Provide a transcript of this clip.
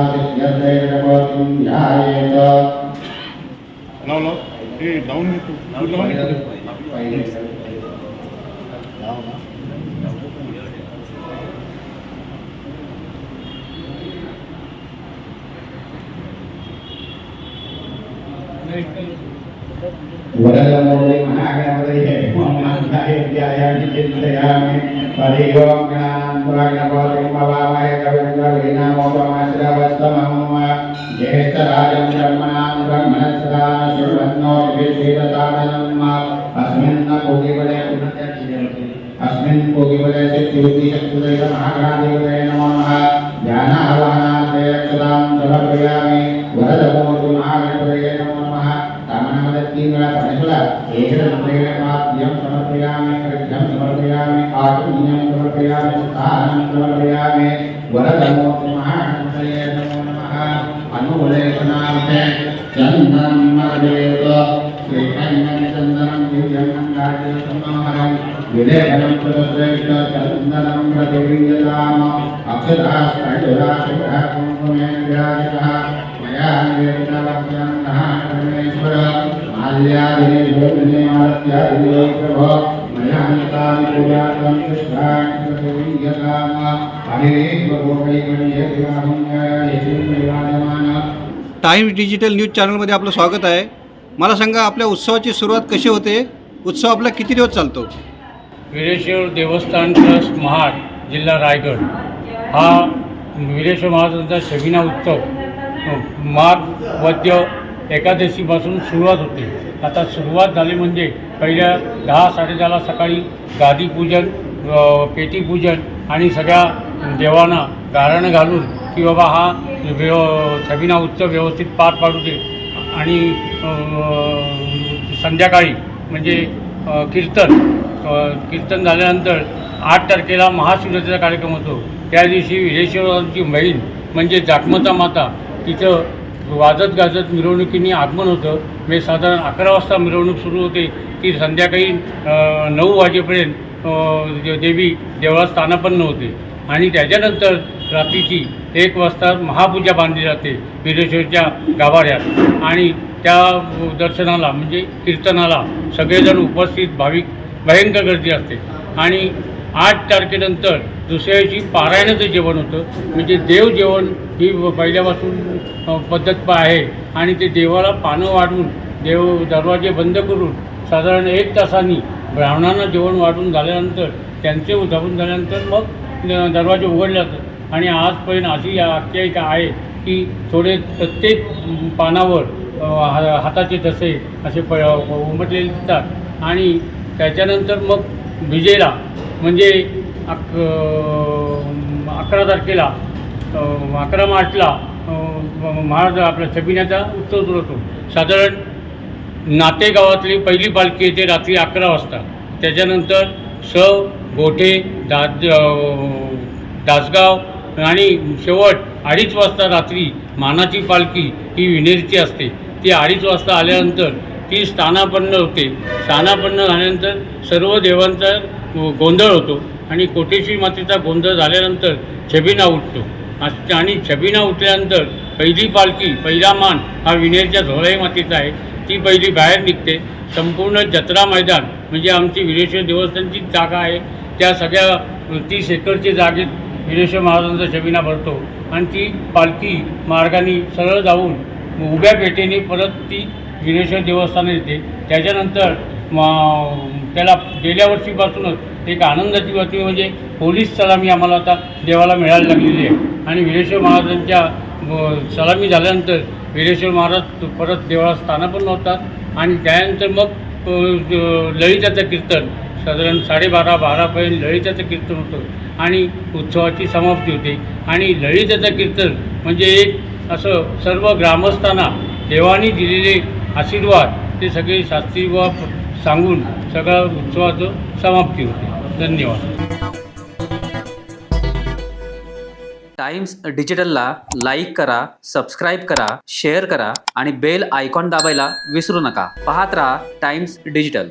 सर्वत्रासिद्ध्यर्थैरवोतिं ध्यायेत लाव लाव हे लावून घेतो तू लावून घे. वरदमूर्ति महागणपतये नमः चिन्तयामि हरिओं ज्ञानान्वागणपतिं भवामहे कविन्द्रवीणामोपमाश्रवस्तमं ज्येष्ठराजं ब्रह्मणां ब्रह्मणस्रा शृण्वन्नो विश्वेदसादनम् अस्मिन् भोगिवले अस्मिन् भोगिवले सिद्धिबुद्धिशक्तिदैव महागणाधिपतये नमो नमः ध्यानाहवानार्थे अक्षतां समर्पयामि वरदमूर्ति महागणपतये नमो नमः कामनामदत्तीवेळा पणेसुला एकरत्रेण पाद्यं समर्पयामि अर्घ्यं समर्पयामि आत्मीयं समर्पयामि स्थानं समर्पयामि वरदमूर्ति नमो नमः चन्दनं मर्देव श्रीकण्डं चन्दनं दिव्यं मङ्गाजसमाहरं विलेखनं प्रदश्रेष्ठ चन्दनं विराजितः मया निवेदितवक्यं परमेश्वर माल्यादिने योगिने मालत्यादिने प्रभो टाइम्स डिजिटल न्यूज चॅनलमध्ये आपलं स्वागत आहे. मला सांगा आपल्या उत्सवाची सुरुवात कशी होते? उत्सव आपला किती दिवस चालतो? वीरेश्वर देवस्थान ट्रस्ट महाड जिल्हा रायगड. हा वीरेश्वर महाराजांचा शबिना उत्सव अ, माघ वद्य एकादशीपासून सुरुवात होते. आता सुरुवात झाली म्हणजे पहिल्या दहा साडेदहाला सकाळी गादीपूजन पेटीपूजन आणि सगळ्या देवांना गारणं घालून की बाबा हा व्यव सबिना उत्सव व्यवस्थित पार पाडू दे. आणि संध्याकाळी म्हणजे कीर्तन कीर्तन झाल्यानंतर आठ तारखेला महाशिवरात्रीचा कार्यक्रम होतो. त्या दिवशी विरेश्वरांची बहीण म्हणजे जाखमता माता तिथं वाजत गाजत मिरवणुकीने आगमन होतं. म्हणजे साधारण अकरा वाजता मिरवणूक सुरू होते. ती संध्याकाळी नऊ वाजेपर्यंत देवी देवळात स्थानापन्न होते. आणि त्याच्यानंतर रात्रीची एक वाजता महापूजा बांधली जाते विरेश्वरच्या गाभाऱ्यात आणि त्या दर्शनाला म्हणजे कीर्तनाला सगळेजण उपस्थित भाविक भयंकर गर्दी असते. आणि आठ तारखेनंतर दुसऱ्या दिवशी पारायणाचं जेवण होतं. म्हणजे देव जेवण ही पहिल्यापासून पद्धत प- आहे. आणि ते देवाला पानं वाढून देव दरवाजे बंद करून साधारण एक तासांनी ब्राह्मणांना जेवण वाढून झाल्यानंतर त्यांचे उद्यापन झाल्यानंतर मग दरवाजे उघडले जातात. आणि आजपर्यंत अशी आख्यायिका आहे की थोडे प्रत्येक पानावर हा- हाताचे तसे असे प उमटलेले दिसतात. आणि त्याच्यानंतर मग विजेला म्हणजे अक अकरा तारखेला अकरा मार्चला महाराज आपला छबिण्याचा उत्सव सुरू होतो. साधारण नातेगावातली पहिली पालखी येते रात्री अकरा वाजता. त्याच्यानंतर स गोठे दास दासगाव आणि शेवट अडीच वाजता रात्री मानाची पालखी ही विनेरची असते. ती अडीच वाजता आल्यानंतर ती स्थानापन्न होते. स्थानापन्न झाल्यानंतर सर्व देवांचा गोंधळ होतो आणि कोटेश्वरी मातेचा गोंधळ झाल्यानंतर छबिना उठतो. आणि छबिना उठल्यानंतर पहिली पालखी पहिला मान हा विनेरच्या झोळाई मातेचा आहे. ती पहिली बाहेर निघते. संपूर्ण जत्रा मैदान म्हणजे आमची विरेश्वर देवस्थानची जागा आहे. त्या सगळ्या तीस एकरच्या जागेत विरेश्वर महाराजांचा छबिना भरतो. आणि ती पालखी मार्गाने सरळ जाऊन उभ्या पेठेने परत ती विरेश्वर देवस्थान येते. त्याच्यानंतर त्याला गेल्या वर्षीपासूनच एक आनंदाची बातमी म्हणजे पोलीस सलामी आम्हाला आता देवाला मिळायला लागलेली आहे. आणि विरेश्वर महाराजांच्या सलामी झाल्यानंतर विरेश्वर महाराज परत देवळात स्थानापन्न होतात. आणि त्यानंतर मग ललिताचं कीर्तन साधारण साडेबारा बारापर्यंत ललिताचं कीर्तन होतं. आणि उत्सवाची समाप्ती होते. आणि ललिताचं कीर्तन म्हणजे एक असं सर्व ग्रामस्थांना देवानी दिलेले आशीर्वाद ते सगळे शास्त्री व सांगून सगळं उत्सवाचं समाप्ती होते. धन्यवाद. टाइम्स डिजिटलला लाईक करा सबस्क्राईब करा शेअर करा आणि बेल आयकॉन दाबायला विसरू नका. पाहत राहा टाइम्स डिजिटल.